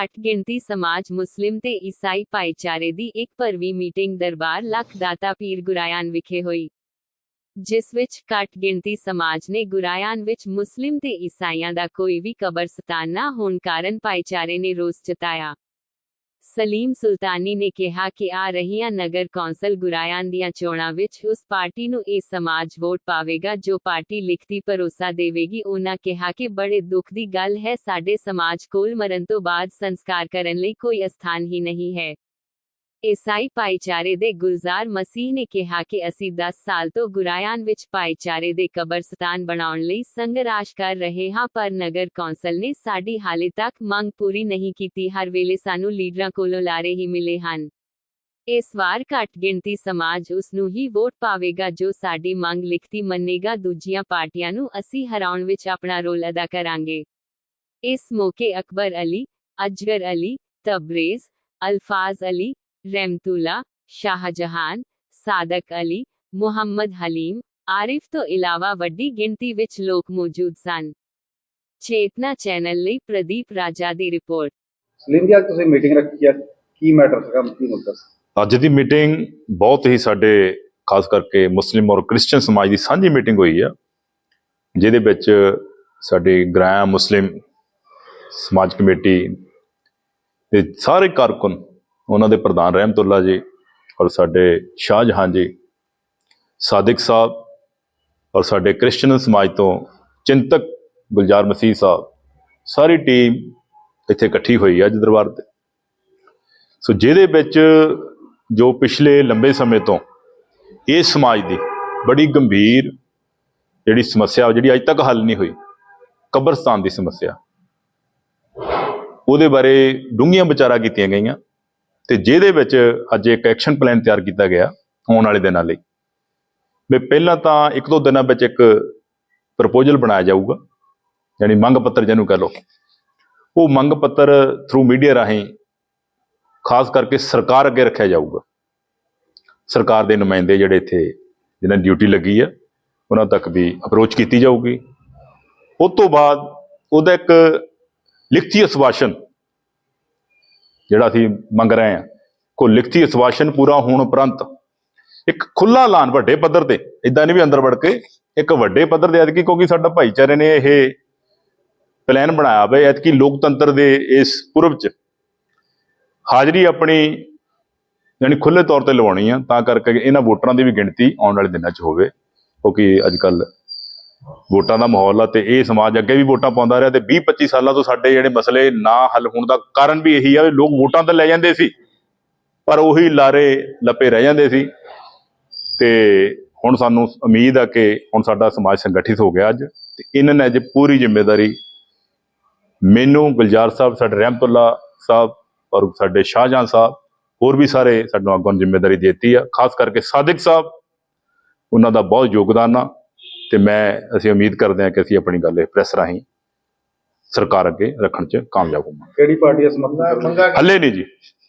ਘੱਟ ਗਿਣਤੀ ਸਮਾਜ ਮੁਸਲਿਮ ਤੇ ਈਸਾਈ ਭਾਈਚਾਰੇ ਦੀ ਇੱਕ ਭਰਵੀ ਮੀਟਿੰਗ ਦਰਬਾਰ ਲੱਖ ਦਾਤਾ ਪੀਰ ਗੁਰਾਇਆਨ ਵਿਖੇ ਹੋਈ, ਜਿਸ ਵਿੱਚ ਘੱਟ ਗਿਣਤੀ ਸਮਾਜ ਨੇ ਗੁਰਾਇਆਨ ਵਿੱਚ ਮੁਸਲਿਮ ਤੇ ਈਸਾਈਆਂ ਦਾ ਕੋਈ ਵੀ ਕਬਰਸਤਾਨ ਨਾ ਹੋਣ ਕਾਰਨ ਭਾਈਚਾਰੇ ਨੇ ਰੋਸ ਜਤਾਇਆ। ਸਲੀਮ ਸੁਲਤਾਨੀ ਨੇ ਕਿਹਾ ਕਿ ਆ ਰਹੀਆਂ ਨਗਰ ਕੌਂਸਲ ਗੁਰਾਇਆਂ ਦੀਆਂ ਚੋਣਾਂ ਵਿੱਚ ਉਸ ਪਾਰਟੀ ਨੂੰ ਇਹ ਸਮਾਜ ਵੋਟ ਪਾਵੇਗਾ ਜੋ ਪਾਰਟੀ ਲਿਖਤੀ ਭਰੋਸਾ ਦੇਵੇਗੀ। ਉਹਨਾਂ ਕਿਹਾ ਕਿ ਬੜੇ ਦੁੱਖ ਦੀ ਗੱਲ ਹੈ, ਸਾਡੇ ਸਮਾਜ ਕੋਲ ਮਰਨ ਤੋਂ ਬਾਅਦ ਸੰਸਕਾਰ ਕਰਨ ਲਈ ਕੋਈ ਅਸਥਾਨ ਹੀ ਨਹੀਂ ਹੈ। ਈਸਾਈ ਭਾਈਚਾਰੇ ਦੇ ਗੁਲਜ਼ਾਰ ਮਸੀਹ ਨੇ ਕਿਹਾ ਕਿ ਅਸੀਂ 10 ਸਾਲ ਤੋਂ ਗੁਰਾਇਆਨ ਵਿੱਚ ਭਾਈਚਾਰੇ ਦੇ ਕਬਰਸਤਾਨ ਬਣਾਉਣ ਲਈ ਸੰਘਰਸ਼ ਕਰ ਰਹੇ ਹਾਂ, ਪਰ ਨਗਰ ਕੌਂਸਲ ਨੇ ਸਾਡੀ ਹਾਲੇ ਤੱਕ ਮੰਗ ਪੂਰੀ ਨਹੀਂ ਕੀਤੀ। ਹਰ ਵੇਲੇ ਸਾਨੂੰ ਲੀਡਰਾਂ ਕੋਲੋਂ ਲਾਰੇ ਹੀ ਮਿਲੇ ਹਨ। ਇਸ ਵਾਰ ਘੱਟ ਗਿਣਤੀ ਸਮਾਜ ਉਸ ਨੂੰ ਹੀ ਵੋਟ ਪਾਵੇਗਾ ਜੋ ਸਾਡੀ ਮੰਗ ਲਿਖਤੀ ਮੰਨੇਗਾ। ਦੂਜੀਆਂ ਪਾਰਟੀਆਂ ਨੂੰ ਅਸੀਂ ਹਰਾਉਣ ਵਿੱਚ ਆਪਣਾ ਰੋਲ ਅਦਾ ਕਰਾਂਗੇ। ਇਸ ਮੌਕੇ ਅਕਬਰ ਅਲੀ, ਅਜਗਰ ਅਲੀ, ਤਬਰੇਜ਼, ਅਲਫਾਜ਼ ਅਲੀ ਰਹਿਮਤੁल्ला ਸ਼ਾਹਜਹਾਨ ਸਾਦਕ ਅਲੀ ਮੁਹੰਮਦ ਹਲੀਮ ਆਰਿਫ ਤੋਂ ਇਲਾਵਾ ਵੱਡੀ ਗਿਣਤੀ ਵਿੱਚ ਲੋਕ ਮੌਜੂਦ ਸਨ। ਚੇਤਨਾ ਚੈਨਲ ਲਈ ਪ੍ਰਦੀਪ ਰਾਜਾ ਦੀ ਰਿਪੋਰਟ। ਸਲੀਮ ਜੀ ਅੱਜ ਤੁਸੀਂ ਮੀਟਿੰਗ ਰੱਖੀ ਆ ਕੀ ਮੈਟਰ ਸੀਗਾ? ਕੀ ਮੁੱਦਾ ਅੱਜ ਦੀ ਮੀਟਿੰਗ ਬਹੁਤ ਹੀ ਸਾਡੇ ਖਾਸ ਕਰਕੇ ਮੁਸਲਿਮ ਔਰ ਕ੍ਰਿਸਚੀਅਨ ਸਮਾਜ ਦੀ ਸਾਂਝੀ ਮੀਟਿੰਗ ਹੋਈ ਆ ਜਿਹਦੇ ਵਿੱਚ ਸਾਡੇ ਗ੍ਰਾਮ ਮੁਸਲਿਮ ਸਮਾਜ ਕਮੇਟੀ ਦੇ ਸਾਰੇ ਕਾਰਕੁਨ ਉਹਨਾਂ ਦੇ ਪ੍ਰਧਾਨ ਰਹਿਮਤੁल्ला ਜੀ ਔਰ ਸਾਡੇ ਸ਼ਾਹਜਹਾਨ ਜੀ, ਸਾਦਿਕ ਸਾਹਿਬ ਔਰ ਸਾਡੇ ਕ੍ਰਿਸਚੀਅਨ ਸਮਾਜ ਤੋਂ ਚਿੰਤਕ ਗੁਲਜ਼ਾਰ ਮਸੀਹ ਸਾਹਿਬ, ਸਾਰੀ ਟੀਮ ਇੱਥੇ ਇਕੱਠੀ ਹੋਈ ਹੈ ਅੱਜ ਦਰਬਾਰ ਤੇ। ਸੋ ਜਿਹਦੇ ਵਿੱਚ ਜੋ ਪਿਛਲੇ ਲੰਬੇ ਸਮੇਂ ਤੋਂ ਇਹ ਸਮਾਜ ਦੀ ਬੜੀ ਗੰਭੀਰ ਜਿਹੜੀ ਸਮੱਸਿਆ, ਜਿਹੜੀ ਅੱਜ ਤੱਕ ਹੱਲ ਨਹੀਂ ਹੋਈ, ਕਬਰਸਤਾਨ ਦੀ ਸਮੱਸਿਆ, ਉਹਦੇ ਬਾਰੇ ਡੂੰਘੀਆਂ ਵਿਚਾਰਾਂ ਕੀਤੀਆਂ ਗਈਆਂ। ਤੇ ਜਿਹਦੇ ਵਿੱਚ ਅੱਜ ਇੱਕ ਐਕਸ਼ਨ ਪਲਾਨ ਤਿਆਰ ਕੀਤਾ ਗਿਆ ਆਉਣ ਵਾਲੇ ਦਿਨਾਂ ਲਈ। ਵੀ ਪਹਿਲਾਂ ਤਾਂ ਇੱਕ ਦੋ ਦਿਨਾਂ ਵਿੱਚ ਇੱਕ ਪ੍ਰਪੋਜ਼ਲ ਬਣਾਇਆ ਜਾਊਗਾ, ਯਾਨੀ ਮੰਗ ਪੱਤਰ ਜਿਹਨੂੰ ਕਹ ਲਓ। ਉਹ ਮੰਗ ਪੱਤਰ ਥਰੂ ਮੀਡੀਆ ਰਾਹੀਂ ਖਾਸ ਕਰਕੇ ਸਰਕਾਰ ਅੱਗੇ ਰੱਖਿਆ ਜਾਊਗਾ। ਸਰਕਾਰ ਦੇ ਨੁਮਾਇੰਦੇ ਜਿਹੜੇ ਇੱਥੇ ਜਿਹਨਾਂ ਡਿਊਟੀ ਲੱਗੀ ਆ, ਉਹਨਾਂ ਤੱਕ ਵੀ ਅਪਰੋਚ ਕੀਤੀ ਜਾਊਗੀ। ਉਸ ਤੋਂ ਬਾਅਦ ਉਹਦਾ ਇੱਕ ਲਿਖਤੀ ਅਸਵਾਸ਼ਨ ਜਿਹੜਾ ਅਸੀਂ ਮੰਗ ਰਹੇ ਹਾਂ, ਕੋ ਲਿਖਤੀ ਅਸਵਾਸ਼ਨ ਪੂਰਾ ਹੋਣ ਉਪਰੰਤ ਇੱਕ ਖੁੱਲਾ ਐਲਾਨ ਵੱਡੇ ਪੱਧਰ ਤੇ ਇਦਾਂ ਨਹੀਂ ਵੀ ਅੰਦਰ ਵੜ ਕੇ, ਇੱਕ ਵੱਡੇ ਪੱਧਰ ਤੇ ਐਤਕੀ ਕਿਉਂਕਿ ਸਾਡਾ ਭਾਈਚਾਰੇ ਨੇ ਇਹ ਪਲਾਨ ਬਣਾਇਆ ਵੇ, ਐਤਕੀ ਲੋਕਤੰਤਰ ਦੇ ਇਸ ਪੁਰਬ 'ਚ ਹਾਜ਼ਰੀ ਆਪਣੀ ਯਾਨੀ ਖੁੱਲੇ ਤੌਰ ਤੇ ਲਵਾਉਣੀ ਆ, ਤਾਂ ਕਰਕੇ ਇਹਨਾਂ ਵੋਟਰਾਂ ਦੀ ਵੀ ਗਿਣਤੀ ਆਉਣ ਵਾਲੇ ਦਿਨਾਂ 'ਚ ਹੋਵੇ, ਕਿਉਂਕਿ ਅੱਜ ਕੱਲ ਵੋਟਾਂ ਦਾ ਮਾਹੌਲ ਆ ਤੇ ਇਹ ਸਮਾਜ ਅੱਗੇ ਵੀ ਵੋਟਾਂ ਪਾਉਂਦਾ ਰਿਹਾ ਤੇ 20 25 ਸਾਲਾਂ ਤੋਂ ਸਾਡੇ ਜਿਹੜੇ ਮਸਲੇ ਨਾ ਹੱਲ ਹੋਣ ਦਾ ਕਾਰਨ ਵੀ ਇਹੀ ਆ ਵੀ ਲੋਕ ਵੋਟਾਂ ਤਾਂ ਲੈ ਜਾਂਦੇ ਸੀ, ਪਰ ਉਹੀ ਲਾਰੇ ਲੱਪੇ ਰਹਿ ਜਾਂਦੇ ਸੀ। ਤੇ ਹੁਣ ਸਾਨੂੰ ਉਮੀਦ ਆ ਕਿ ਹੁਣ ਸਾਡਾ ਸਮਾਜ ਸੰਗਠਿਤ ਹੋ ਗਿਆ ਅੱਜ ਤੇ ਇਹਨਾਂ ਨੇ ਅੱਜ ਪੂਰੀ ਜ਼ਿੰਮੇਵਾਰੀ ਮੈਨੂੰ, ਗੁਲਜ਼ਾਰ ਸਾਹਿਬ, ਸਾਡੇ ਰਹਿਮਤੁल्ला ਸਾਹਿਬ ਔਰ ਸਾਡੇ ਸ਼ਾਹਜਹਾਨ ਸਾਹਿਬ, ਹੋਰ ਵੀ ਸਾਰੇ ਸਾਨੂੰ ਅੱਗੋਂ ਜ਼ਿੰਮੇਵਾਰੀ ਦਿੱਤੀ ਆ। ਖਾਸ ਕਰਕੇ ਸਾਦਿਕ ਸਾਹਿਬ, ਉਹਨਾਂ ਦਾ ਬਹੁਤ ਯੋਗਦਾਨ ਆ। ਤੇ ਮੈਂ ਅਸੀਂ ਉਮੀਦ ਕਰਦੇ ਹਾਂ ਕਿ ਅਸੀਂ ਆਪਣੀ ਗੱਲ ਇਹ ਪ੍ਰੈਸ ਰਾਹੀਂ ਸਰਕਾਰ ਅੱਗੇ ਰੱਖਣ 'ਚ ਕਾਮਯਾਬ ਹੋਵਾਂਗੇ। ਕਿਹੜੀ ਪਾਰਟੀ ਸਮਰਥਨ ਮੰਗਾ ਹੱਲੇ ਨਹੀਂ ਜੀ।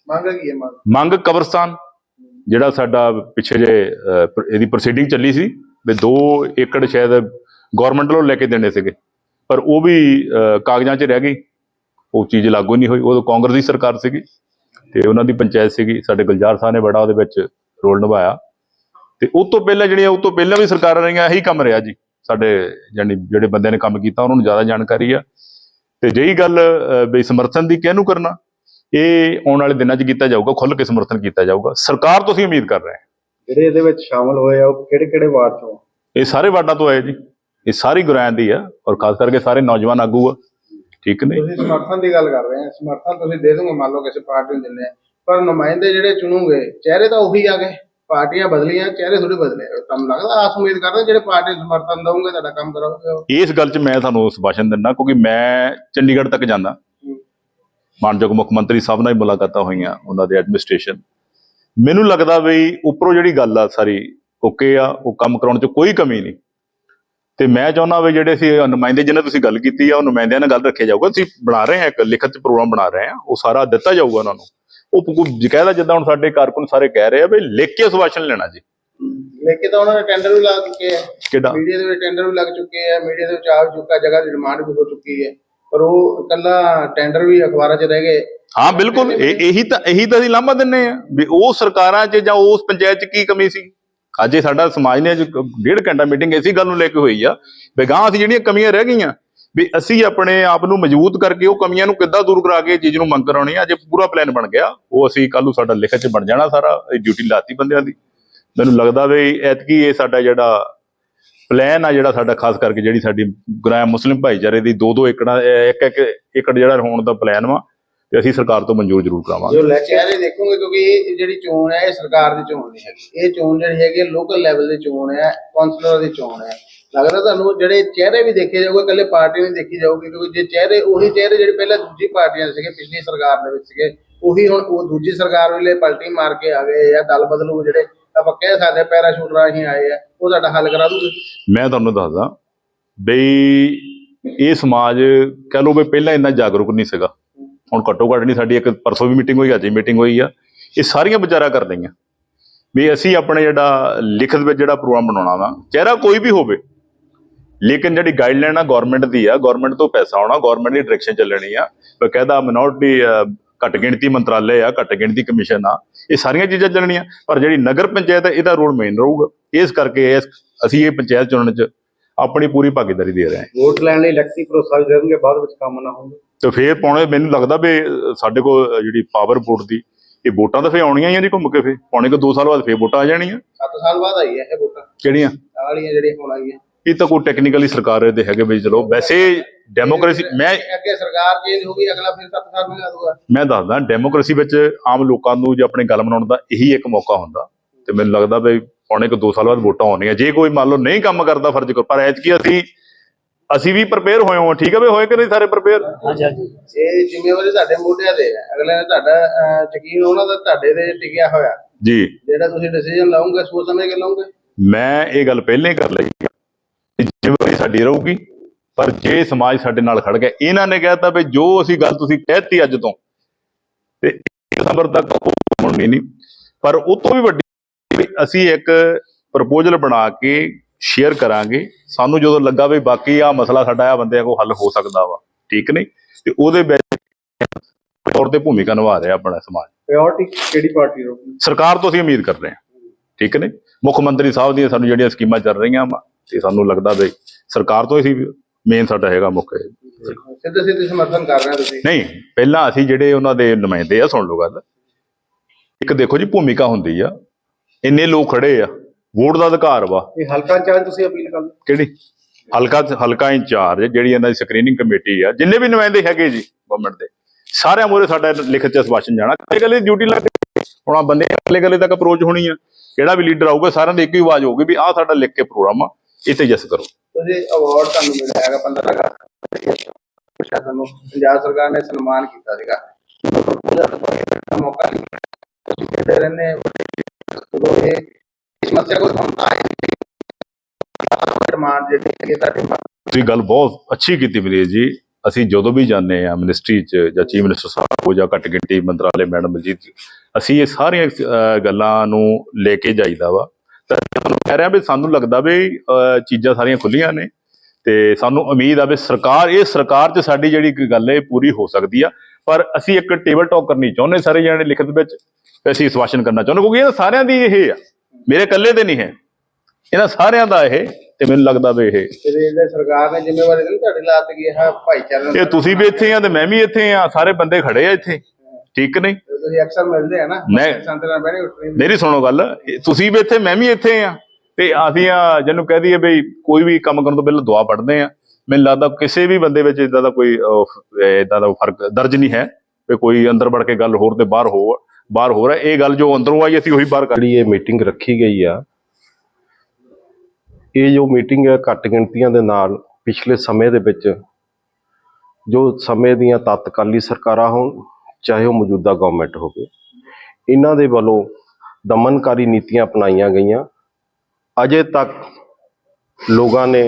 ਮੰਗਾ ਕੀ ਹੈ ਮੰਗ। ਮੰਗ ਕਬਰਸਤਾਨ ਜਿਹੜਾ ਸਾਡਾ ਪਿੱਛੇ ਜੇ ਇਹਦੀ ਪ੍ਰੋਸੀਡਿੰਗ ਚੱਲੀ ਸੀ ਵੀ 2 ਏਕੜ ਸ਼ਾਇਦ ਗਵਰਨਮੈਂਟ ਵੱਲੋਂ ਲੈ ਕੇ ਦੇਣੇ ਸੀਗੇ ਪਰ ਉਹ ਵੀ ਕਾਗਜ਼ਾਂ 'ਚ ਰਹਿ ਗਈ। ਉਹ ਚੀਜ਼ ਲਾਗੂ ਨਹੀਂ ਹੋਈ। ਉਦੋਂ ਕਾਂਗਰਸ ਦੀ ਸਰਕਾਰ ਸੀਗੀ ਤੇ ਉਹਨਾਂ ਦੀ ਪੰਚਾਇਤ ਸੀਗੀ। ਸਾਡੇ ਗੁਲਜ਼ਾਰ ਸਾਹਿਬ ਨੇ ਬੜਾ ਉਹਦੇ ਵਿੱਚ ਰੋਲ ਨਿਭਾਇਆ। ਤੇ ਉਹ ਤੋਂ ਪਹਿਲਾਂ ਜਿਹੜੀਆਂ ਉਹ ਤੋਂ ਪਹਿਲਾਂ ਵੀ ਸਰਕਾਰਾਂ ਰਹੀਆਂ ਇਹੀ ਕੰਮ ਰਿਹਾ ਜੀ। ਸਾਡੇ ਜਾਨੀ ਜਿਹੜੇ ਬੰਦਿਆਂ ਨੇ ਕੰਮ ਕੀਤਾ ਉਹਨਾਂ ਨੂੰ ਜ਼ਿਆਦਾ ਜਾਣਕਾਰੀ ਆ। ਤੇ ਜਿਹੀ ਗੱਲ ਵੀ ਸਮਰਥਨ ਦੀ ਕਿਹਨੂੰ ਕਰਨਾ? ਇਹ ਆਉਣ ਵਾਲੇ ਦਿਨਾਂ 'ਚ ਕੀਤਾ ਜਾਊਗਾ ਖੁੱਲ੍ਹ ਕੇ ਸਮਰਥਨ ਕੀਤਾ ਜਾਊਗਾ। ਸਰਕਾਰ ਤੋਂ ਅਸੀਂ ਉਮੀਦ ਕਰ ਰਹੇ ਹਾਂ। ਜਿਹੜੇ ਇਹਦੇ ਵਿੱਚ ਸ਼ਾਮਲ ਹੋਏ ਆ ਉਹ ਕਿਹੜੇ ਕਿਹੜੇ ਵਾਰਡ ਆ? ਇਹ ਸਾਰੇ ਵਾਰਡਾਂ ਤੋਂ ਆਏ ਜੀ। ਇਹ ਸਾਰੀ ਗੁਰਾਇਆਂ ਦੀ ਆ ਔਰ ਖਾਸ ਕਰਕੇ ਸਾਰੇ ਨੌਜਵਾਨ ਆਗੂ ਆ। ਠੀਕ ਨੇ ਤੁਸੀਂ ਸਮਰਥਨ ਦੀ ਗੱਲ ਕਰ ਰਹੇ ਆ। ਸਮਰਥਨ ਤੁਸੀਂ ਦੇ ਦੋਗੇ ਮੰਨ ਲਓ ਕਿਸੇ ਪਾਰਟੀ ਨੂੰ ਦਿੰਦੇ ਆ। ਪਰ ਨੁਮਾਇੰਦੇ ਜਿਹੜੇ ਚੁਣੋਗੇ ਚਿਹਰੇ ਤਾਂ ਉਹੀ ਆ ਗਏ। ਪਾਰਟੀਆਂ ਬਦਲੀਆਂ ਚਿਹਰੇ ਥੋੜੀ ਬਦਲੇ ਤੁਹਾਨੂੰ ਲੱਗਦਾ ਆਸ ਉਮੀਦ ਕਰਦੇ ਜਿਹੜੇ ਪਾਰਟੀ ਸਮਰਥਨ ਦਊਗੇ ਤੁਹਾਡਾ ਕੰਮ ਕਰੋਗੇ ਉਹ? ਇਸ ਗੱਲ 'ਚ ਮੈਂ ਤੁਹਾਨੂੰ ਸੁਭਾਸ਼ਣ ਦਿੰਦਾ ਕਿਉਂਕਿ ਮੈਂ ਚੰਡੀਗੜ੍ਹ ਤੱਕ ਜਾਂਦਾ। ਮਾਨਯੋਗ ਮੁੱਖ ਮੰਤਰੀ ਸਾਹਿਬ ਨਾਲ ਹੀ ਮੁਲਾਕਾਤਾਂ ਹੋਈਆਂ ਉਹਨਾਂ ਦੇ ਐਡਮਿਨਿਸਟ੍ਰੇਸ਼ਨ। ਮੈਨੂੰ ਲੱਗਦਾ ਵੀ ਉੱਪਰੋਂ ਜਿਹੜੀ ਗੱਲ ਆ ਸਾਰੀ ਓਕੇ ਆ ਉਹ ਕੰਮ ਕਰਾਉਣ 'ਚ ਕੋਈ ਕਮੀ ਨਹੀਂ। ਤੇ ਮੈਂ ਚਾਹੁੰਦਾ ਵੀ ਜਿਹੜੇ ਸੀ ਨੁਮਾਇੰਦੇ ਜਿਹਨਾਂ ਤੁਸੀਂ ਗੱਲ ਕੀਤੀ ਆ ਉਹ ਨੁਮਾਇੰਦਿਆਂ ਨਾਲ ਗੱਲ ਰੱਖਿਆ ਜਾਊਗਾ। ਅਸੀਂ ਬਣਾ ਰਹੇ ਹਾਂ ਇੱਕ ਲਿਖਤ ਪ੍ਰੋਗਰਾਮ ਬਣਾ ਰਹੇ ਹਾਂ ਉਹ ਸਾਰਾ ਦਿੱਤਾ ਜਾਊਗਾ ਉਹਨਾਂ ਨੂੰ। ਉਹ ਕੋਈ ਬਕਾਇਦਾ ਜਿੱਦਾਂ ਹੁਣ ਸਾਡੇ ਕਾਰਕੁਨ ਸਾਰੇ ਕਹਿ ਰਹੇ ਆ ਵੀ ਲਿਖ ਕੇ ਸੁਭਾਸ਼ਣ ਲੈਣਾ ਜੀ। ਲੇਕਿਨ ਤਾਂ ਉਹਨਾਂ ਨੇ ਟੈਂਡਰ ਵੀ ਲਾ ਚੁੱਕੇ ਆ। ਕਿਹੜਾ ਮੀਡੀਆ ਦੇ ਵਿੱਚ ਟੈਂਡਰ ਵੀ ਲੱਗ ਚੁੱਕੇ ਆ ਮੀਡੀਆ ਦੇ ਵਿੱਚ ਆ ਚੁੱਕਾ ਜਗ੍ਹਾ ਦੀ ਡਿਮਾਂਡ ਵੀ ਹੋ ਚੁੱਕੀ ਹੈ ਪਰ ਉਹ ਇਕੱਲਾ ਟੈਂਡਰ ਵੀ ਅਖਬਾਰਾਂ 'ਚ ਰਹਿ ਗਏ। ਹਾਂ ਬਿਲਕੁਲ। ਇਹ ਤਾਂ ਇਹੀ ਤਾਂ ਅਸੀਂ ਲਾਮਾ ਦਿੰਨੇ ਆ ਵੀ ਉਹ ਸਰਕਾਰਾਂ 'ਚ ਜਾਂ ਉਸ ਪੰਚਾਇਤ 'ਚ ਕੀ ਕਮੀ ਸੀ? ਅੱਜ ਸਾਡਾ ਸਮਾਜ ਨੇ ਅੱਜ ਡੇਢ ਘੰਟਾ ਮੀਟਿੰਗ ਇਸੇ ਗੱਲ ਨੂੰ ਲੈ ਕੇ ਹੋਈ ਆ ਵੀ ਗਾਂ ਅਸੀਂ ਜਿਹੜੀਆਂ ਕਮੀਆਂ ਰਹਿ ਗਈਆਂ ਵੀ ਅਸੀਂ ਆਪਣੇ ਆਪ ਨੂੰ ਮਜ਼ਬੂਤ ਕਰਕੇ ਉਹ ਕਮੀਆਂ ਨੂੰ ਕਿੱਦਾਂ ਦੂਰ ਕਰਾ ਕੇ ਚੀਜ਼ ਨੂੰ ਮੰਗ ਕਰਾਉਣੀ ਆ, ਜੇ ਪੂਰਾ ਪਲਾਨ ਬਣ ਗਿਆ, ਉਹ ਅਸੀਂ ਕੱਲ ਨੂੰ ਸਾਡਾ ਲਿਖਤ 'ਚ ਬਣ ਜਾਣਾ ਸਾਰਾ, ਇਹ ਡਿਊਟੀ ਲਾਤੀ ਬੰਦਿਆਂ ਦੀ। ਮੈਨੂੰ ਲੱਗਦਾ ਵੀ ਐਤਕੀ ਇਹ ਸਾਡਾ ਜਿਹੜਾ ਪਲਾਨ ਆ, ਜਿਹੜਾ ਸਾਡਾ ਖਾਸ ਕਰਕੇ ਜਿਹੜੀ ਸਾਡੀ ਗੁਰਾਇਆ ਮੁਸਲਿਮ ਭਾਈਚਾਰੇ ਦੀ ਦੋ ਦੋ ਏਕੜਾਂ ਇੱਕ ਇੱਕ ਏਕੜ ਜਿਹੜਾ ਹੋਣ ਦਾ ਪਲਾਨ ਵਾ, ਤੇ ਅਸੀਂ ਸਰਕਾਰ ਤੋਂ ਮਨਜ਼ੂਰ ਜ਼ਰੂਰ ਕਰਾਵਾਂਗੇ। ਜੋ ਲੈ ਦੇਖੋਗੇ, ਕਿਉਂਕਿ ਇਹ ਜਿਹੜੀ ਚੋਣ ਹੈ, ਇਹ ਸਰਕਾਰ ਦੀ ਚੋਣ ਨਹੀਂ ਹੈਗੀ। ਇਹ ਚੋਣ ਜਿਹੜੀ ਹੈਗੀ ਲੋਕਲ ਲੈਵਲ ਦੀ ਚੋਣ ਹੈ ਕਾਉਂਸਲਰ ਦੀ ਚੋਣ ਹੈ। ਲੱਗਦਾ ਤੁਹਾਨੂੰ ਜਿਹੜੇ ਚਿਹਰੇ ਵੀ ਦੇਖੇ ਜਾਓਗੇ ਇਕੱਲੇ ਪਾਰਟੀ ਨਹੀਂ ਦੇਖੀ ਜਾਊਗੀ, ਕਿਉਂਕਿ ਜੇ ਚਿਹਰੇ, ਉਹੀ ਚਿਹਰੇ ਜਿਹੜੇ ਪਹਿਲਾਂ ਦੂਜੀ ਪਾਰਟੀਆਂ ਦੇ ਸੀਗੇ, ਪਿਛਲੀ ਸਰਕਾਰ ਦੇ ਵਿੱਚ ਸੀਗੇ, ਉਹੀ ਹੁਣ ਉਹ ਦੂਜੀ ਸਰਕਾਰ ਵੇਲੇ ਪਲਟੀ ਮਾਰ ਕੇ ਆ ਗਏ ਜਾਂ ਦਲ ਬਦਲੂ ਜਿਹੜੇ, ਆਪਾਂ ਕਹਿ ਸਕਦੇ ਪੈਰਾਸ਼ੂਟ ਰਾਹੀਂ ਆਏ ਆ, ਉਹ ਤੁਹਾਡਾ ਹੱਲ ਕਰਾ ਦੂਗੇ? ਮੈਂ ਤੁਹਾਨੂੰ ਦੱਸਦਾ, ਬਈ ਇਹ ਸਮਾਜ ਕਹ ਲਓ ਵੀ ਪਹਿਲਾਂ ਇੰਨਾ ਜਾਗਰੂਕ ਨਹੀਂ ਸੀਗਾ। ਹੁਣ ਘੱਟੋ ਘੱਟ ਨਹੀਂ, ਸਾਡੀ ਇੱਕ ਪਰਸੋਂ ਵੀ ਮੀਟਿੰਗ ਹੋਈ, ਅੱਜ ਵੀ ਮੀਟਿੰਗ ਹੋਈ ਆ। ਇਹ ਸਾਰੀਆਂ ਵਿਚਾਰਾ ਕਰ ਰਹੀਆਂ ਵੀ ਅਸੀਂ ਆਪਣੇ ਜਿਹੜਾ ਲਿਖਤ ਵਿੱਚ ਜਿਹੜਾ ਪ੍ਰੋਗਰਾਮ ਬਣਾਉਣਾ ਵਾ, ਚਿਹਰਾ ਕੋਈ ਵੀ ਹੋਵੇ ਲੇਕਿਨ ਜਿਹੜੀ ਗਾਈਡਲਾਈਨ ਆ ਗਵਰਨਮੈਂਟ ਦੀ ਆ ਗਵਰਨਮੈਂਟ ਤੋਂ ਪੈਸਾ ਆਉਣਾ ਗਵਰਨਮੈਂਟ ਦੀ ਡਾਇਰੈਕਸ਼ਨ ਚੱਲਣੀ ਆ। ਬਕਾਇਦਾ ਮਿਨੋਰਟੀ ਘੱਟ ਗਿਣਤੀ ਮੰਤਰਾਲੇ ਆ ਘੱਟ ਗਿਣਤੀ ਕਮਿਸ਼ਨ ਆ ਇਹ ਸਾਰੀਆਂ ਚੀਜ਼ਾਂ ਚੱਲਣੀਆਂ। ਪਰ ਜਿਹੜੀ ਨਗਰ ਪੰਚਾਇਤ ਹੈ ਇਹਦਾ ਰੋਲ ਮੇਨ ਰਹੂਗਾ। ਇਸ ਕਰਕੇ ਅਸੀਂ ਇਹ ਪੰਚਾਇਤ ਚੁਣਨ 'ਚ ਆਪਣੀ ਪੂਰੀ ਭਾਗੀਦਾਰੀ ਦੇ ਰਹੇ ਹਾਂ। ਵੋਟ ਲੈਣ ਲਈ ਇਲੈਕਟਿਵ ਭਰੋਸਾ ਵੀ ਦੇਣਗੇ ਬਾਅਦ ਵਿੱਚ ਕੰਮ ਨਾ ਹੋਵੇ। ਤੇ ਫੇਰ ਪੌਣੇ ਮੈਨੂੰ ਲੱਗਦਾ ਵੀ ਸਾਡੇ ਕੋਲ ਜਿਹੜੀ ਪਾਵਰ ਬੋਰਡ ਦੀ ਇਹ ਵੋਟਾਂ ਤਾਂ ਫੇਰ ਆਉਣੀਆਂ ਹੀ ਆ ਜੀ ਘੁੰਮ ਕੇ ਫੇਰ। ਪੌਣੇ ਕੋ 2 ਸਾਲ ਬਾਅਦ ਫੇਰ ਵੋਟਾਂ ਆ ਜਾਣੀਆਂ? 7 ਸਾਲ ਬਾਅਦ ਆਈ ਹੈ ਇਹ ਵੋਟਾਂ। ਕਿਹੜੀਆਂ? ਵਾਲੀਆਂ ਜਿਹੜੀਆਂ ਹੁਣ ਆਈਆਂ। ਇਹ ਤਾਂ ਕੋਈ ਟੈਕਨੀਕਲੀ ਸਰਕਾਰ ਦੇ ਹੈਗੇ ਵੀ ਚਲੋ ਵੈਸੇ ਡੈਮੋਕ੍ਰੇਸੀ ਮੈਂ ਅੱਗੇ ਸਰਕਾਰ ਚੇਂਜ ਹੋ ਗਈ ਅਗਲਾ ਫਿਰ 7 ਸਾਲ ਲੰਘਾ ਦੂਗਾ ਮੈਂ ਦੱਸਦਾ ਡੈਮੋਕ੍ਰੇਸੀ ਵਿੱਚ ਆਮ ਲੋਕਾਂ ਨੂੰ ਜੇ ਆਪਣੀ ਗੱਲ ਮਨਾਉਣ ਦਾ ਇਹੀ ਇੱਕ ਮੌਕਾ ਹੁੰਦਾ। ਤੇ ਮੈਨੂੰ ਲੱਗਦਾ ਵੀ ਪੌਣੇ ਕੋ 2 ਸਾਲ ਬਾਅਦ ਵੋਟਾਂ ਆਉਣੀਆਂ। ਜੇ ਕੋਈ ਮੰਨ ਲਓ ਨਹੀਂ ਕੰਮ ਕਰਦਾ ਫਰਜ਼ ਕਰ ਪਰ ਐਤਕੀ ਅਸੀਂ ਅਸੀਂ ਵੀ ਪ੍ਰਪੇਅਰ ਹੋਏ ਹਾਂ ਠੀਕ ਹੈ ਵੀ ਹੋਏ ਕਿ ਨਹੀਂ ਸਾਰੇ ਪ੍ਰਪੇਅਰ ਇਹ ਜ਼ਿੰਮੇਵਾਰੀ ਤੁਹਾਡੇ ਮੋਢਿਆਂ ਤੇ ਹੈ ਅਗਲੇ ਨੇ ਤੁਹਾਡਾ ਯਕੀਨ ਉਹਨਾਂ ਦਾ ਤੁਹਾਡੇ ਤੇ ਟਿਕਿਆ ਹੋਇਆ। ਜੀ। ਜਿਹੜਾ ਤੁਸੀਂ ਡਿਸੀਜਨ ਲਾਉਂਗੇ ਸੋਚ ਸਮਝ ਕੇ ਲਾਉਂਗੇ। ਮੈਂ ਇਹ ਗੱਲ ਪਹਿਲਾਂ ਹੀ ਕਰ ਲਈ। ਕਿ ਜ਼ਿੰਮੇਵਾਰੀ ਸਾਡੀ ਰਹੂਗੀ ਪਰ ਜੇ ਸਮਾਜ ਸਾਡੇ ਨਾਲ ਖੜ ਗਿਆ ਇਹਨਾਂ ਨੇ ਕਹਿਤਾ ਵੀ ਜੋ ਅਸੀਂ ਗੱਲ ਤੁਸੀਂ ਕਹਿਤੀ ਅੱਜ ਤੋਂ ਤੇ 1 ਦਸੰਬਰ ਤੱਕ ਹੋਣੀ ਨਹੀਂ। ਪਰ ਉਹ ਤੋਂ ਵੀ ਵੱਡੀ ਅਸੀਂ ਇੱਕ ਪ੍ਰਪੋਜ਼ਲ ਬਣਾ ਕੇ ਸ਼ੇਅਰ ਕਰਾਂਗੇ। ਸਾਨੂੰ ਜਦੋਂ ਲੱਗਾ ਵੀ ਬਾਕੀ ਆ ਮਸਲਾ ਸਾਡਾ ਆ ਬੰਦਿਆਂ ਕੋਲ ਹੱਲ ਹੋ ਸਕਦਾ ਵਾ ਠੀਕ ਨਹੀਂ? ਤੇ ਉਹਦੇ ਵਿੱਚ ਤੌਰ ਤੇ ਭੂਮਿਕਾ ਨਿਭਾ ਰਿਹਾ ਆਪਣਾ ਸਮਾਜ। ਪ੍ਰਾਇੋਰਟੀ ਕਿਹੜੀ ਪਾਰਟੀ ਰਹੂਗੀ? ਸਰਕਾਰ ਤੋਂ ਅਸੀਂ ਉਮੀਦ ਕਰ ਰਹੇ ਹਾਂ ਠੀਕ ਨੇ ਮੁੱਖ ਮੰਤਰੀ ਸਾਹਿਬ ਦੀਆਂ ਸਾਨੂੰ ਜਿਹੜੀਆਂ ਸਕੀਮਾਂ ਚੱਲ ਰਹੀਆਂ ਵਾ ਤੇ ਸਾਨੂੰ ਲੱਗਦਾ ਵੀ ਸਰਕਾਰ ਤੋਂ ਹੀ ਮੇਨ ਸਾਡਾ ਹੈਗਾ ਮੁੱਖ। ਸਿੱਧੇ ਸਿੱਧੇ ਸਮਰਥਨ ਕਰ ਰਹੇ ਤੁਸੀਂ? ਨਹੀਂ ਪਹਿਲਾਂ ਅਸੀਂ ਜਿਹੜੇ ਉਹਨਾਂ ਦੇ ਨੁਮਾਇੰਦੇ ਆ ਸੁਣ ਲਓ ਗੱਲ। ਇੱਕ ਦੇਖੋ ਜੀ ਭੂਮਿਕਾ ਹੁੰਦੀ ਆ। ਇੰਨੇ ਲੋਕ ਖੜੇ ਆ। ਵੋਟ ਦਾ ਅਧਿਕਾਰ ਵਾ। ਇਹ ਹਲਕਾ ਚਾਹ ਤੁਸੀਂ ਅਪੀਲ ਕਰਦੇ ਕਿਹੜੀ? ਹਲਕਾ ਹਲਕਾ ਇੰਚਾਰਜ ਜਿਹੜੀ ਇਹਨਾਂ ਦੀ ਸਕਰੀਨਿੰਗ ਕਮੇਟੀ ਆ। ਜਿੰਨੇ ਵੀ ਨੁਮਾਇੰਦੇ ਹੈਗੇ ਜੀ ਗਵਰਨਮੈਂਟ ਦੇ। ਸਾਰਿਆਂ ਮੂਹਰੇ ਸਾਡਾ ਲਿਖਤ ਚ ਸਵਾਸ਼ਨ ਜਾਣਾ। ਕੱਲੇ ਕੱਲੇ ਡਿਊਟੀ ਲੱਗ ਹੁਣ ਆਹ ਬੰਦੇ ਕੱਲੇ ਕੱਲੇ ਤੱਕ ਅਪਰੋਚ ਹੋਣੀ ਆ। ਕਿਹੜਾ ਵੀ ਲੀਡਰ ਆਊਗਾ ਸਾਰਿਆਂ ਦੀ ਇੱਕ ਹੀ ਆਵਾਜ਼ ਹੋਊਗੀ ਵੀ ਆਹ ਸਾਡਾ ਲਿਖ ਕੇ ਪ੍ਰੋਗਰਾਮ ਆ। ਇਹ ਤੇ ਯੈਸ ਕਰੋ। ਤੁਸੀਂ ਅਵਾਰਡ ਤੁਹਾਨੂੰ ਮਿਲਿਆ ਹੈਗਾ 15 ਅਗਸਤ ਤੁਹਾਨੂੰ ਪੰਜਾਬ ਸਰਕਾਰ ਨੇ ਸਨਮਾਨ ਕੀਤਾ ਸੀਗਾ। ਉਹਦਾ ਮੌਕਾ ਨਹੀਂ ਤੁਸੀਂ ਕਹਿੰਦੇ ਰਹਿੰਦੇ ਜਦੋਂ ਇਹ ਇਸ ਸਮੱਸਿਆ ਕੋਈ ਸਮਝਦਾ ਹੈ ਡਿਮਾਂਡ ਜਿਹੜੀ ਹੈਗੀ ਤੁਹਾਡੀ ਤੁਸੀਂ ਗੱਲ ਬਹੁਤ ਅੱਛੀ ਕੀਤੀ ਮਨੀਸ਼ ਜੀ। ਅਸੀਂ ਜਦੋਂ ਵੀ ਜਾਂਦੇ ਆ ਮਿਨਿਸਟਰੀ ਚ ਜਾਂ ਚੀਫ ਮਿਨਿਸਟਰ ਸਾਹਿਬ ਕੋ ਜਾਂ ਘੱਟ ਗਿਣਤੀ ਮੰਤਰਾਲੇ ਮੈਡਮ ਜੀ, ਅਸੀਂ ਇਹ ਸਾਰੀਆਂ ਗੱਲਾਂ ਨੂੰ ਲੈ ਕੇ ਜਾਈਦਾ ਵਾ। ਤੁਹਾਨੂੰ ਕਹਿ ਰਿਹਾ ਵੀ ਸਾਨੂੰ ਲੱਗਦਾ ਵੀ ਚੀਜ਼ਾਂ ਸਾਰੀਆਂ ਖੁੱਲੀਆਂ ਨੇ ਤੇ ਸਾਨੂੰ ਉਮੀਦ ਆ ਵੀ ਸਰਕਾਰ ਇਹ ਸਰਕਾਰ 'ਚ ਸਾਡੀ ਜਿਹੜੀ ਗੱਲ ਹੈ ਪੂਰੀ ਹੋ ਸਕਦੀ ਆ। ਪਰ ਅਸੀਂ ਇੱਕ ਟੇਬਲ ਟਾਕ ਕਰਨੀ ਚਾਹੁੰਦੇ ਸਾਰੇ ਜਣੇ ਲਿਖਤ ਵਿੱਚ ਅਸੀਂ ਸਵਾਸ਼ਨ ਕਰਨਾ ਚਾਹੁੰਦੇ ਕਿਉਂਕਿ ਇਹ ਸਾਰਿਆਂ ਦੀ ਇਹ ਆ। ਮੇਰੇ ਇਕੱਲੇ ਦੇ ਨਹੀਂ ਹੈ। ਇਹਨਾਂ ਸਾਰਿਆਂ ਦਾ ਇਹ ਤੇ ਮੈਨੂੰ ਲੱਗਦਾ ਵੀ ਇਹ। ਇਹਦੇ ਇਹਦੇ ਸਰਕਾਰ ਨੇ ਜ਼ਿੰਮੇਵਾਰੀ ਨਹੀਂ ਤੁਹਾਡੀ ਲਾ ਦਿੱਤੀ ਹੈ ਭਾਈਚਾਰੇ ਇਹ ਤੁਸੀਂ ਵੀ ਇੱਥੇ ਆ ਤੇ ਮੈਂ ਵੀ ਇੱਥੇ ਆ ਸਾਰੇ ਬੰਦੇ ਖੜੇ ਆ ਇੱਥੇ। ਠੀਕ ਨਹੀਂ? ਤੁਸੀਂ ਅਕਸਰ ਮਿਲਦੇ ਆ ਨਾ ਮੈਂ- ਸੰਤ ਨਾਲ ਉੱਠਦੇ ਮੇਰੀ ਸੁਣੋ ਗੱਲ ਤੁਸੀਂ ਵੀ ਇੱਥੇ ਮੈਂ ਵੀ ਇੱਥੇ ਆ। ਤੇ ਅਸੀਂ ਆ ਜਿਹਨੂੰ ਕਹਿ ਦਈਏ ਵੀ ਕੋਈ ਵੀ ਕੰਮ ਕਰਨ ਤੋਂ ਪਹਿਲਾਂ ਦੁਆ ਪੜ੍ਹਦੇ ਆ। ਮੈਨੂੰ ਲੱਗਦਾ ਕਿਸੇ ਵੀ ਬੰਦੇ ਵਿੱਚ ਇਦਾਂ ਦਾ ਕੋਈ ਇਦਾਂ ਦਾ ਫ਼ਰਕ ਦਰਜ ਨਹੀਂ ਹੈ ਵੀ ਕੋਈ ਅੰਦਰ ਵੜ ਕੇ ਗੱਲ ਹੋਰ ਤੇ ਬਾਹਰ ਹੋ ਬਾਹਰ ਹੋ ਰਿਹਾ। ਇਹ ਗੱਲ ਜੋ ਅੰਦਰੋਂ ਆਈ ਅਸੀਂ ਉਹੀ ਬਾਹਰ ਕਰ ਜਿਹੜੀ ਇਹ ਮੀਟਿੰਗ ਰੱਖੀ ਗਈ ਆ ਇਹ ਜੋ ਮੀਟਿੰਗ ਹੈ ਘੱਟ ਗਿਣਤੀਆਂ ਦੇ ਨਾਲ ਪਿਛਲੇ ਸਮੇਂ ਦੇ ਵਿੱਚ ਜੋ ਸਮੇਂ ਦੀਆਂ ਤਤਕਾਲੀ ਸਰਕਾਰਾਂ ਹੋਣ ਚਾਹੇ ਉਹ ਮੌਜੂਦਾ ਗਵਰਨਮੈਂਟ ਹੋਵੇ, ਇਹਨਾਂ ਦੇ ਵੱਲੋਂ ਦਮਨਕਾਰੀ ਨੀਤੀਆਂ ਅਪਣਾਈਆਂ ਗਈਆਂ। ਅਜੇ ਤੱਕ ਲੋਕਾਂ ਨੇ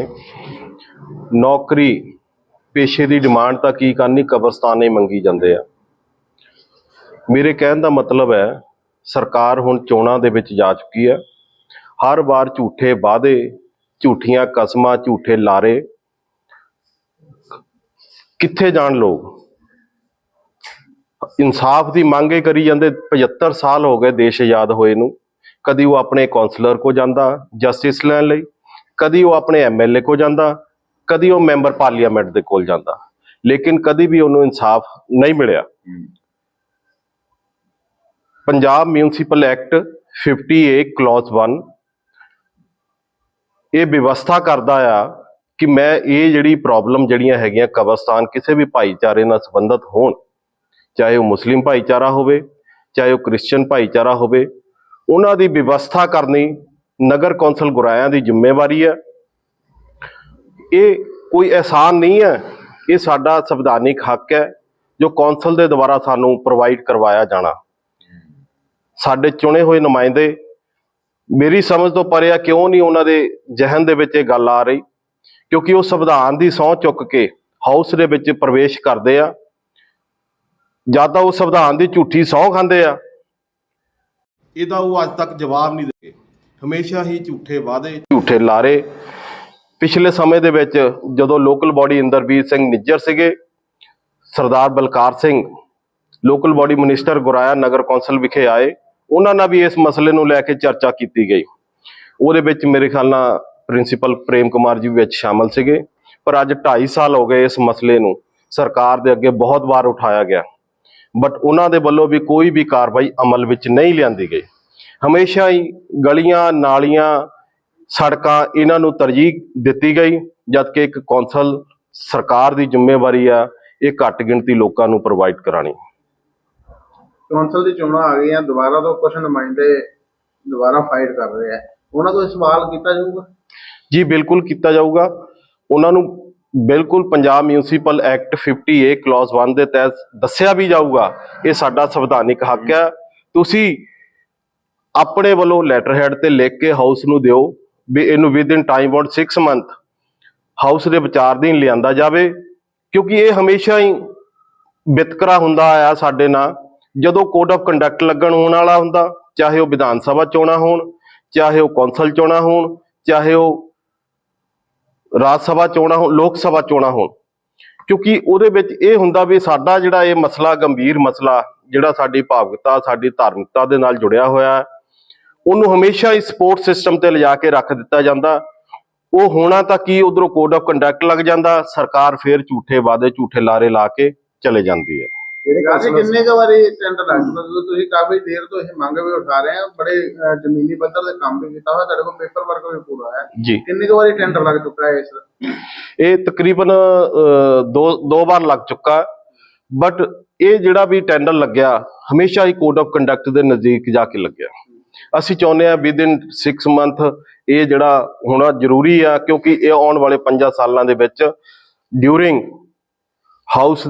ਨੌਕਰੀ ਪੇਸ਼ੇ ਦੀ ਡਿਮਾਂਡ ਤਾਂ ਕੀ ਕਰਨੀ, ਕਬਰਸਤਾਨੇ ਮੰਗੀ ਜਾਂਦੇ ਆ। ਮੇਰੇ ਕਹਿਣ ਦਾ ਮਤਲਬ ਹੈ, ਸਰਕਾਰ ਹੁਣ ਚੋਣਾਂ ਦੇ ਵਿੱਚ ਜਾ ਚੁੱਕੀ ਹੈ। ਹਰ ਵਾਰ ਝੂਠੇ ਵਾਅਦੇ, ਝੂਠੀਆਂ ਕਸਮਾਂ, ਝੂਠੇ ਲਾਰੇ, ਕਿੱਥੇ ਜਾਣ ਲੋਕ? ਇਨਸਾਫ ਦੀ ਮੰਗ ਮੰਗੇ ਕਰੀ ਜਾਂਦੇ 75 ਸਾਲ ਹੋ ਗਏ ਦੇਸ਼ ਆਜ਼ਾਦ ਹੋਏ ਨੂੰ। ਕਦੀ ਉਹ ਆਪਣੇ ਕਾਉਂਸਲਰ ਕੋ ਜਾਂਦਾ ਜਸਟਿਸ ਲੈਣ ਲਈ, ਕਦੀ ਉਹ ਆਪਣੇ ਐਮਐਲਏ ਕੋ ਜਾਂਦਾ, ਕਦੀ ਉਹ ਮੈਂਬਰ ਪਾਰਲੀਮੈਂਟ ਦੇ ਕੋਲ ਜਾਂਦਾ। ਲੇਕਿਨ ਕਦੀ ਵੀ ਉਹਨੂੰ ਇਨਸਾਫ ਨਹੀਂ ਮਿਲਿਆ। ਪੰਜਾਬ ਮਿਊਨਿਸਪਲ ਐਕਟ 58 ਕਲੌਜ਼ 1 ਇਹ ਵਿਵਸਥਾ ਕਰਦਾ ਆ ਕਿ ਮੈਂ ਇਹ ਜਿਹੜੀ ਪ੍ਰੋਬਲਮ ਜਿਹੜੀਆਂ ਹੈਗੀਆਂ ਕਬਰਸਤਾਨ ਕਿਸੇ ਵੀ ਭਾਈਚਾਰੇ ਨਾਲ ਸੰਬੰਧਿਤ ਹੋਣ ਚਾਹੇ ਉਹ ਮੁਸਲਿਮ ਭਾਈਚਾਰਾ ਹੋਵੇ, ਚਾਹੇ ਉਹ ਕ੍ਰਿਸਚੀਅਨ ਭਾਈਚਾਰਾ ਹੋਵੇ, ਉਹਨਾਂ ਦੀ ਵਿਵਸਥਾ ਕਰਨੀ ਨਗਰ ਕੌਂਸਲ ਗੁਰਾਇਆਂ ਦੀ ਜ਼ਿੰਮੇਵਾਰੀ ਹੈ। ਇਹ ਕੋਈ ਅਹਿਸਾਨ ਨਹੀਂ ਹੈ ਇਹ ਸਾਡਾ ਸੰਵਿਧਾਨਿਕ ਹੱਕ ਹੈ ਜੋ ਕੌਂਸਲ ਦੇ ਦੁਆਰਾ ਸਾਨੂੰ ਪ੍ਰੋਵਾਈਡ ਕਰਵਾਇਆ ਜਾਣਾ। ਸਾਡੇ ਚੁਣੇ ਹੋਏ ਨੁਮਾਇੰਦੇ ਮੇਰੀ ਸਮਝ ਤੋਂ ਪਰੇ ਆ, ਕਿਉਂ ਨਹੀਂ ਉਹਨਾਂ ਦੇ ਜਹਨ ਦੇ ਵਿੱਚ ਇਹ ਗੱਲ ਆ ਰਹੀ? ਕਿਉਂਕਿ ਉਹ ਸੰਵਿਧਾਨ ਦੀ ਸਹੁੰ ਚੁੱਕ ਕੇ ਹਾਊਸ ਦੇ ਵਿੱਚ ਪ੍ਰਵੇਸ਼ ਕਰਦੇ ਆ। ਜਾਂ ਤਾਂ ਉਹ ਸੰਵਿਧਾਨ ਦੀ ਝੂਠੀ ਸਹੁੰ ਖਾਂਦੇ ਆ। ਇਹਦਾ ਉਹ ਅੱਜ ਤੱਕ ਜਵਾਬ ਨਹੀਂ ਦੇ ਹਮੇਸ਼ਾ ਹੀ ਝੂਠੇ ਵਾਅਦੇ ਝੂਠੇ ਲਾਰੇ। ਪਿਛਲੇ ਸਮੇਂ ਦੇ ਵਿੱਚ ਜਦੋਂ ਲੋਕਲ ਬਾਡੀ ਇੰਦਰਵੀਰ ਸਿੰਘ ਨਿੱਜਰ ਸੀਗੇ Sardar Balkar Singh local body minister Goraya ਨਗਰ ਕੌਂਸਲ ਵਿਖੇ ਆਏ ਉਹਨਾਂ ਨਾਲ ਵੀ ਇਸ ਮਸਲੇ ਨੂੰ ਲੈ ਕੇ ਚਰਚਾ ਕੀਤੀ ਗਈ। ਉਹਦੇ ਵਿੱਚ ਮੇਰੇ ਖਿਆਲ ਨਾਲ ਪ੍ਰਿੰਸੀਪਲ ਪ੍ਰੇਮ ਕੁਮਾਰ ਜੀ ਵੀ ਵਿੱਚ ਸ਼ਾਮਲ ਸੀਗੇ। ਪਰ ਅੱਜ 2.5 ਸਾਲ ਹੋ ਗਏ ਇਸ ਮਸਲੇ ਨੂੰ ਸਰਕਾਰ ਦੇ ਅੱਗੇ ਬਹੁਤ ਵਾਰ ਉਠਾਇਆ ਗਿਆ। ਬਟ ਉਹਨਾਂ ਦੇ ਵੱਲੋਂ ਵੀ ਕੋਈ ਵੀ ਕਾਰਵਾਈ ਅਮਲ ਵਿੱਚ ਨਹੀਂ ਲਿਆਂਦੀ ਗਈ। ਹਮੇਸ਼ਾ ਹੀ ਗਲੀਆਂ ਨਾਲੀਆਂ ਸੜਕਾਂ ਇਹਨਾਂ ਨੂੰ ਤਰਜੀਹ ਦਿੱਤੀ ਗਈ ਜਦਕਿ ਇੱਕ ਕੌਂਸਲ ਸਰਕਾਰ ਦੀ ਜ਼ਿੰਮੇਵਾਰੀ ਆ ਇਹ ਘੱਟ ਗਿਣਤੀ ਲੋਕਾਂ ਨੂੰ ਪ੍ਰੋਵਾਈਡ ਕਰਾਣੀ। ਕੌਂਸਲ ਦੀ ਚੋਣਾਂ ਆ ਗਈਆਂ ਦੁਬਾਰਾ ਤੋਂ ਕੁਝ ਨੁਮਾਇੰਦੇ ਦੁਬਾਰਾ ਫਾਈਟ ਕਰ ਰਹੇ ਆ। ਉਹਨਾਂ ਤੋਂ ਸਵਾਲ ਕੀਤਾ ਜਾਊਗਾ? ਜੀ ਬਿਲਕੁਲ ਕੀਤਾ ਜਾਊਗਾ। ਉਹਨਾਂ ਨੂੰ ਬਿਲਕੁਲ ਪੰਜਾਬ ਮਿਊਨਿਸਪਲ ਐਕਟ 58 ਕਲੌਜ਼ 1 ਦੇ ਤਹਿਤ ਦੱਸਿਆ ਵੀ ਜਾਊਗਾ, ਇਹ ਸਾਡਾ ਸੰਵਿਧਾਨਿਕ ਹੱਕ ਹੈ। ਤੁਸੀਂ ਆਪਣੇ ਵੱਲੋਂ ਲੈਟਰ ਹੈਡ ਤੇ ਲਿਖ ਕੇ ਹਾਊਸ ਨੂੰ ਦਿਓ ਵੀ ਇਹਨੂੰ within time out 6 month house ਦੇ ਵਿਚਾਰਧੀਨ ਲਿਆਂਦਾ ਜਾਵੇ, ਕਿਉਂਕਿ ਇਹ ਹਮੇਸ਼ਾ ਹੀ ਵਿਤਕਰਾ ਹੁੰਦਾ ਆਇਆ ਸਾਡੇ ਨਾਲ। ਜਦੋਂ ਕੋਡ ਆਫ ਕੰਡਕਟ ਲੱਗਣ ਹੋਣ ਵਾਲਾ ਹੁੰਦਾ, ਚਾਹੇ ਉਹ ਵਿਧਾਨ ਸਭਾ ਚੋਣਾਂ ਹੋਣ, ਚਾਹੇ ਉਹ ਕੌਂਸਲ ਚੋਣਾਂ ਹੋਣ, ਚਾਹੇ ਉਹ ਰਾਜ ਸਭਾ ਚੋਣਾਂ ਹੋਣ, ਲੋਕ ਸਭਾ ਚੋਣਾਂ ਹੋਣ। ਕਿਉਂਕਿ ਉਹਦੇ ਵਿੱਚ ਇਹ ਹੁੰਦਾ ਵੀ ਸਾਡਾ ਜਿਹੜਾ ਇਹ ਮਸਲਾ, ਗੰਭੀਰ ਮਸਲਾ, ਜਿਹੜਾ ਸਾਡੀ ਭਾਵੁਕਤਾ, ਸਾਡੀ ਧਾਰਮਿਕਤਾ ਦੇ ਨਾਲ ਜੁੜਿਆ ਹੋਇਆ ਉਹਨੂੰ ਹਮੇਸ਼ਾ ਹੀ ਸਪੋਰਟ ਸਿਸਟਮ ਤੇ ਲਿਜਾ ਕੇ ਰੱਖ ਦਿੱਤਾ ਜਾਂਦਾ। ਉਹ ਹੋਣਾ ਤਾਂ ਕੀ, ਉਧਰੋਂ ਕੋਡ ਆਫ ਕੰਡਕਟ ਲੱਗ ਜਾਂਦਾ, ਸਰਕਾਰ ਫੇਰ ਝੂਠੇ ਵਾਅਦੇ, ਝੂਠੇ ਲਾਰੇ ਲਾ ਕੇ ਚਲੇ ਜਾਂਦੀ ਹੈ। ਗਾਜੀ ਕਿੰਨੇ ਕੁ ਵਾਰੀ ਟੈਂਡਰ ਲੱਗ ਚੁੱਕਾ ਤੁਸੀਂ ਕਾਫੀ ਦੇਰ ਤੋਂ ਇਹ ਮੰਗ ਵੀ ਉਠਾ ਰਹੇ ਆ ਬੜੇ ਅਹ, ਜ਼ਮੀਨੀ ਪੱਧਰ ਤੇ ਕੰਮ ਵੀ ਕੀਤਾ ਹੋਇਆ ਤੁਹਾਡੇ ਕੋਲ ਪੇਪਰ ਵਰਕ ਵੀ ਪੂਰਾ ਹੈ ਜੀ। ਕਿੰਨੀ ਕੁ ਵਾਰੀ ਟੈਂਡਰ ਲੱਗ ਚੁੱਕਾ ਹੈ ਇਸ? ਇਹ ਤਕਰੀਬਨ ਅਹ, ਦੋ ਦੋ ਵਾਰ ਲੱਗ ਚੁੱਕਾ ਬਟ ਇਹ ਜਿਹੜਾ ਵੀ ਟੈਂਡਰ ਲੱਗਿਆ ਹਮੇਸ਼ਾ ਹੀ ਕੋਡ ਆਫ ਕੰਡਕਟ ਦੇ ਨਜ਼ਦੀਕ ਜਾ ਕੇ ਲੱਗਿਆ। ਅਸੀਂ ਚਾਹੁੰਦੇ ਆ ਵਿਦ ਇਨ 6 ਮੰਥ ਇਹ ਜਿਹੜਾ ਹੋਣਾ ਜ਼ਰੂਰੀ ਆ ਕਿਉਂਕਿ ਇਹ ਆਉਣ ਵਾਲੇ 5 ਸਾਲਾਂ ਦੇ ਵਿੱਚ ਡਿਊਰਿੰਗ ਹਾਊਸ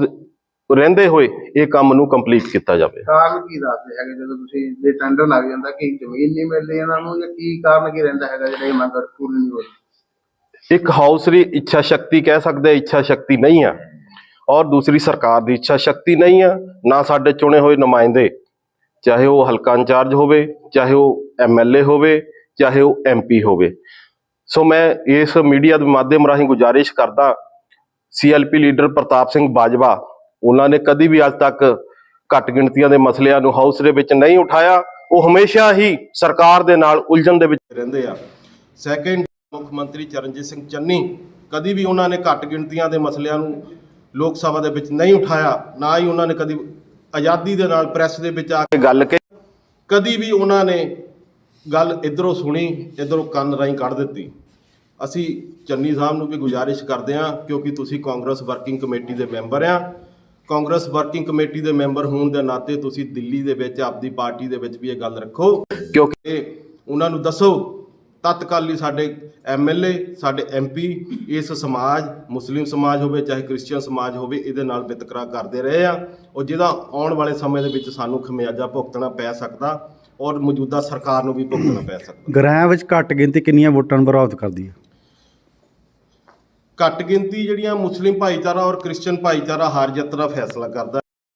ਰਹਿੰਦੇ ਹੋਏ ਇਹ ਕੰਮ ਨੂੰ ਕੰਪਲੀਟ ਕੀਤਾ ਜਾਵੇ। ਕਾਰਨ ਕੀ ਦੱਸਦੇ ਹੈਗੇ? ਜਦੋਂ ਤੁਸੀਂ ਜੇ ਟੈਂਡਰ ਲੱਗ ਜਾਂਦਾ ਕਿ ਜ਼ਮੀਨ ਨਹੀਂ ਮਿਲਦੀ ਇਹਨਾਂ ਨੂੰ ਜਾਂ ਕੀ ਕਾਰਨ ਕੀ ਰਹਿੰਦਾ ਹੈਗਾ ਜਿਹੜਾ ਇਹ ਮੰਗ ਪੂਰੀ ਨਹੀਂ ਹੋਈ ਇੱਕ ਹਾਊਸ ਦੀ ਇੱਛਾ ਸ਼ਕਤੀ ਕਹਿ ਸਕਦੇ ਇੱਛਾ ਸ਼ਕਤੀ ਨਹੀਂ ਆ। ਔਰ ਦੂਸਰੀ ਸਰਕਾਰ ਦੀ ਇੱਛਾ ਸ਼ਕਤੀ ਨਹੀਂ ਆ ਨਾ ਸਾਡੇ ਚੁਣੇ ਹੋਏ ਨੁਮਾਇੰਦੇ ਚਾਹੇ ਉਹ ਹਲਕਾ ਇੰਚਾਰਜ ਹੋਵੇ ਚਾਹੇ ਉਹ ਐਮਐਲਏ ਹੋਵੇ ਚਾਹੇ ਉਹ ਐਮਪੀ ਹੋਵੇ। ਸੋ ਮੈਂ ਇਸ ਮੀਡੀਆ ਦੇ ਮਾਧਿਅਮ ਰਾਹੀਂ ਗੁਜ਼ਾਰਿਸ਼ ਕਰਦਾ ਸੀਐਲਪੀ ਲੀਡਰ ਪ੍ਰਤਾਪ ਸਿੰਘ ਬਾਜਵਾ ਉਹਨਾਂ ਨੇ ਕਦੀ ਵੀ ਅੱਜ ਤੱਕ ਘੱਟ ਗਿਣਤੀਆਂ ਦੇ ਮਸਲਿਆਂ ਨੂੰ ਹਾਊਸ ਦੇ ਵਿੱਚ ਨਹੀਂ ਉਠਾਇਆ। ਉਹ ਹਮੇਸ਼ਾ ਹੀ ਸਰਕਾਰ ਦੇ ਨਾਲ ਉਲਝਣ ਦੇ ਵਿੱਚ ਰਹਿੰਦੇ ਆ। ਸੈਕੰਡ ਮੁੱਖ ਮੰਤਰੀ ਚਰਨਜੀਤ ਸਿੰਘ ਚੰਨੀ ਕਦੀ ਵੀ ਉਹਨਾਂ ਨੇ ਘੱਟ ਗਿਣਤੀਆਂ ਦੇ ਮਸਲਿਆਂ ਨੂੰ ਲੋਕ ਸਭਾ ਦੇ ਵਿੱਚ ਨਹੀਂ ਉਠਾਇਆ। ਨਾ ਹੀ ਉਹਨਾਂ ਨੇ ਕਦੀ ਆਜ਼ਾਦੀ ਦੇ ਨਾਲ ਪ੍ਰੈਸ ਦੇ ਵਿੱਚ ਆ ਕੇ ਗੱਲ ਕਹੀ। ਕਦੀ ਵੀ ਉਹਨਾਂ ਨੇ ਗੱਲ ਇਧਰੋਂ ਸੁਣੀ, ਇਧਰੋਂ ਕੰਨ ਰਾਹੀਂ ਕੱਢ ਦਿੱਤੀ। ਅਸੀਂ ਚੰਨੀ ਸਾਹਿਬ ਨੂੰ ਵੀ ਗੁਜ਼ਾਰਿਸ਼ ਕਰਦੇ ਹਾਂ, ਕਿਉਂਕਿ ਤੁਸੀਂ ਕਾਂਗਰਸ ਵਰਕਿੰਗ ਕਮੇਟੀ ਦੇ ਮੈਂਬਰ ਆ। ਕਾਂਗਰਸ ਵਰਕਿੰਗ ਕਮੇਟੀ ਦੇ ਮੈਂਬਰ ਹੋਣ ਦੇ ਨਾਤੇ ਤੁਸੀਂ ਦਿੱਲੀ ਦੇ ਵਿੱਚ ਆਪਦੀ ਪਾਰਟੀ ਦੇ ਵਿੱਚ ਵੀ ਇਹ ਗੱਲ ਰੱਖੋ। ਕਿਉਂਕਿ ਉਹਨਾਂ ਨੂੰ ਦੱਸੋ, ਤਤਕਾਲੀ ਸਾਡੇ ਐਮਐਲਏ ਸਾਡੇ ਐਮਪੀ ਇਸ ਸਮਾਜ, ਮੁਸਲਿਮ ਸਮਾਜ ਹੋਵੇ, ਚਾਹੇ ਕ੍ਰਿਸਚੀਅਨ ਸਮਾਜ ਹੋਵੇ, ਇਹਦੇ ਨਾਲ ਵਿਤਕਰਾ ਕਰਦੇ ਰਹੇ ਆ। ਔਰ ਜਿਹਦਾ ਆਉਣ ਵਾਲੇ ਸਮੇਂ ਦੇ ਵਿੱਚ ਸਾਨੂੰ ਖਮਿਆਜਾ ਭੁਗਤਣਾ ਪੈ ਸਕਦਾ ਔਰ ਮੌਜੂਦਾ ਸਰਕਾਰ ਨੂੰ ਵੀ ਭੁਗਤਣਾ ਪੈ ਸਕਦਾ। ਗ੍ਰਾਂ ਵਿੱਚ ਘੱਟ ਗਿਣਤੀ ਕਿੰਨੀਆਂ ਵੋਟਾਂ ਨੂੰ ਪ੍ਰਭਾਵਿਤ ਕਰਦੀ ਹੈ? ਘੱਟ ਗਿਣਤੀ ਜਿਹੜੀਆਂ ਮੁਸਲਿਮ ਭਾਈਚਾਰਾ ਔਰ ਕ੍ਰਿਸਚੀਅਨ ਭਾਈਚਾਰਾ ਹਰ ਜਿੱਤ ਫੈਸਲਾ ਕਰਦਾ